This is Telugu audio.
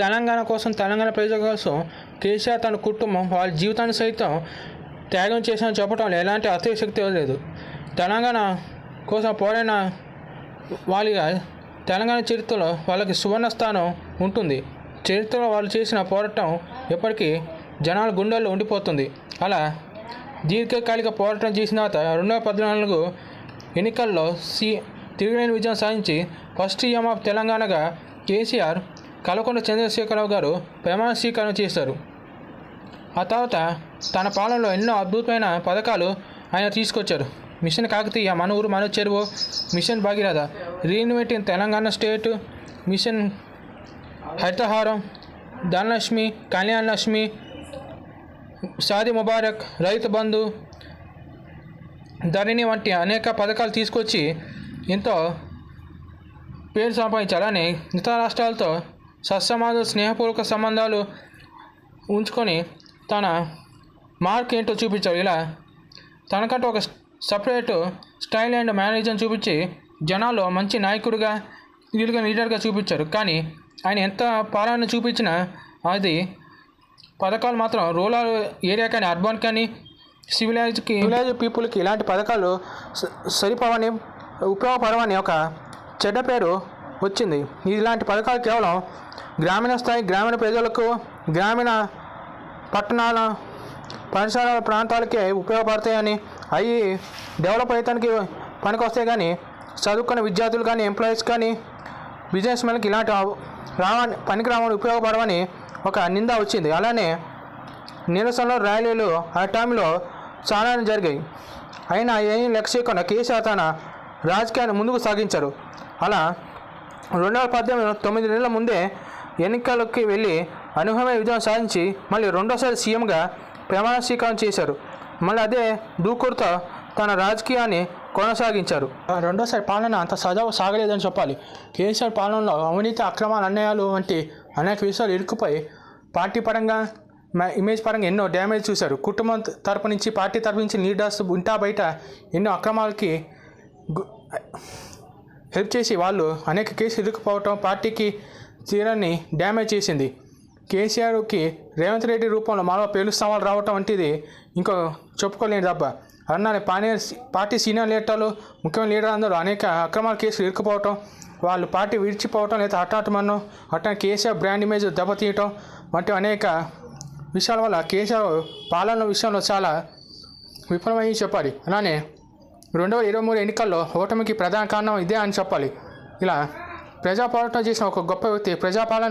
తెలంగాణ కోసం తెలంగాణ ప్రజల కోసం కేసీఆర్ తన కుటుంబం వాళ్ళ జీవితాన్ని సైతం త్యాగం చేసిన చెప్పడంలో ఎలాంటి అతిశక్తి లేదు. తెలంగాణ కోసం పోరాడిన వాళ్ళగా తెలంగాణ చరిత్రలో వాళ్ళకి సువర్ణ స్థానం ఉంటుంది. చరిత్రలో వాళ్ళు చేసిన పోరాటం ఎప్పటికీ జనాల గుండెల్లో ఉండిపోతుంది. అలా దీర్ఘకాలిక పోరాటం చేసిన తర్వాత రెండు వేల పద్నాలుగు ఎన్నికల్లో సి తిరుగులేని విజయం సాధించి first CM of తెలంగాణగా K C R Kalakonda Chandrashekar Rao garu ప్రమాణ స్వీకారం చేశారు. ఆ తర్వాత తన పాలనలో ఎన్నో అద్భుతమైన పథకాలు ఆయన తీసుకొచ్చారు. మిషన్ కాకతీయ మన ఊరు మన చెరువు mission Bhagiratha reinventing Telangana state mission Haritha Haram Dhanalakshmi Kalyana Lakshmi Shaadi Mubarak Rythu Bandhu ధరణి వంటి అనేక పథకాలు తీసుకొచ్చి ఎంతో పేరు సంపాదించారు అలానే ఇతర రాష్ట్రాలతో సత్సమాజ స్నేహపూర్వక సంబంధాలు ఉంచుకొని తన మార్క్ ఏంటో చూపించారు. ఇలా తనకంటూ ఒక సపరేట్ స్టైల్ అండ్ మేనేజర్ చూపించి జనాల్లో మంచి నాయకుడిగా వీలుగా లీడర్గా చూపించారు. కానీ ఆయన ఎంత పాలన చూపించినా అది పథకాలు మాత్రం రూరల్ ఏరియా కానీ అర్బన్ కానీ సివిలైజ్కి సివిలైజ్ పీపుల్కి ఇలాంటి పథకాలు సరిపోవని ఉపయోగపడవని ఒక చెడ్డ పేరు వచ్చింది. ఇలాంటి పథకాలు కేవలం గ్రామీణ స్థాయి గ్రామీణ ప్రజలకు గ్రామీణ పట్టణాల పరిసరాల ప్రాంతాలకే ఉపయోగపడతాయని అవి డెవలప్ అయ్యడానికి పనికొస్తాయి కానీ చదువుకున్న విద్యార్థులు కానీ ఎంప్లాయీస్ కానీ బిజినెస్ మెన్కి ఇలాంటి రావని పనికి రావని ఉపయోగపడవని ఒక నింద వచ్చింది. అలానే నిరసనలో ర్యాలీలు ఆ టైంలో చాలానే జరిగాయి. అయినా ఏం లక్ష్య చేయకుండా కేసీఆర్ తన రాజకీయాన్ని ముందుకు సాగించారు అలా రెండు వేల పద్దెనిమిది తొమ్మిది నెలల ముందే ఎన్నికలకి వెళ్ళి అనుభవమైన విజయం సాధించి మళ్ళీ రెండోసారి సీఎంగా ప్రమాణ స్వీకారం చేశారు. మళ్ళీ అదే దూకుడుతో తన రాజకీయాన్ని కొనసాగించారు. రెండోసారి పాలన అంత సజావు సాగలేదని చెప్పాలి. కేసీఆర్ పాలనలో అవినీతి అక్రమాలు అన్యాయాలు వంటి అనేక విషయాలు ఇరుక్కుపోయి పార్టీ పరంగా ఇమేజ్ పరంగా ఎన్నో డ్యామేజ్ చూశారు. కుటుంబం తరపు నుంచి పార్టీ తరపు నుంచి లీడర్స్ ఉంటా బయట ఎన్నో అక్రమాలకి హెల్ప్ చేసి వాళ్ళు అనేక కేసులు ఇరుక్కుపోవటం పార్టీకి తీరాన్ని డ్యామేజ్ చేసింది. కేసీఆర్కి రేవంత్ రెడ్డి రూపంలో మరో పేలుస్తామాలు రావటం వంటిది ఇంకో చెప్పుకోలేని దెబ్బ. అన్నాని పానీ పార్టీ సీనియర్ లీడర్లు ముఖ్యమైన లీడర్ అందరూ అనేక అక్రమాల కేసులు ఇరుక్కుపోవటం వాళ్ళు పార్టీ విడిచిపోవటం లేదా హఠాత్మను అట్లా కేసీఆర్ బ్రాండ్ ఇమేజ్ దెబ్బతీయటం వంటి అనేక విషయాల వల్ల కేసీఆర్ పాలన విషయంలో చాలా విఫలమని చెప్పాలి. అలానే రెండు వేల ఇరవై మూడు ఎన్నికల్లో ఓటమికి ప్రధాన కారణం ఇదే అని చెప్పాలి. ఇలా ప్రజా పోరాటం చేసిన ఒక గొప్ప వ్యక్తి. ప్రజాపాలన